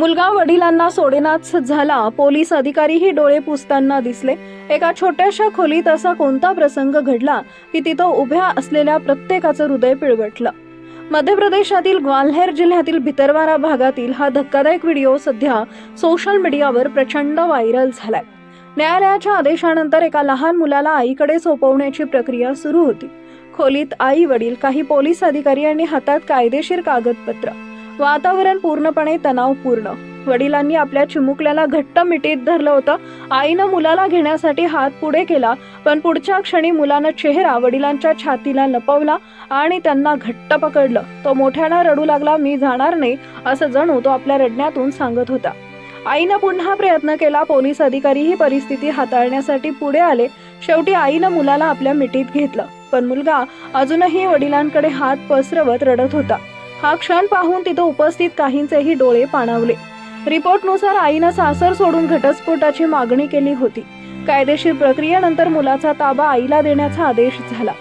मुलगा वडिलांना सोडेनाच झाला. पोलीस अधिकारीही डोळे पुसताना दिसले. एका छोट्याशा खोलीत असा कोणता प्रसंग घडला की तिथं उभ्या असलेल्या प्रत्येकाचं हृदय पिळवटलं मध्य प्रदेशातील ग्वाल्हेर जिल्ह्यातील भितरवारा भागातील हा धक्कादायक व्हिडिओ सध्या सोशल मीडियावर प्रचंड व्हायरल झालाय. न्यायालयाच्या आदेशानंतर एका लहान मुलाला आईकडे सोपवण्याची प्रक्रिया सुरू होती. खोलीत आई वडील काही पोलीस अधिकारी आणि हातात कायदेशीर कागदपत्र वातावरण पूर्णपणे तणावपूर्ण. वडिलांनी आपल्या चिमुकल्याला घट्ट मिठीत धरलं होतं. आईनं मुलाला घेण्यासाठी हात पुढे केला पण पुढच्या क्षणी मुलानं चेहरा वडिलांच्या छातीला लपवला आणि त्यांना घट्ट पकडलं. तो मोठ्यानं रडू लागला मी जाणार नाही असं जणू तो आपल्या रडण्यातून सांगत होता. आईनं पुन्हा प्रयत्न केला पोलीस अधिकारी ही परिस्थिती हाताळण्यासाठी पुढे आले. शेवटी आईनं मुलाला आपल्या मिठीत घेतलं. पण मुलगा अजूनही वडिलांकडे हात पसरवत रडत होता. हा क्षण पाहून तिथं उपस्थित काहींचेही डोळे पाणावले. रिपोर्टनुसार आईनं सासर सोडून घटस्फोटाची मागणी केली होती. कायदेशीर प्रक्रियेनंतर मुलाचा ताबा आईला देण्याचा आदेश झाला.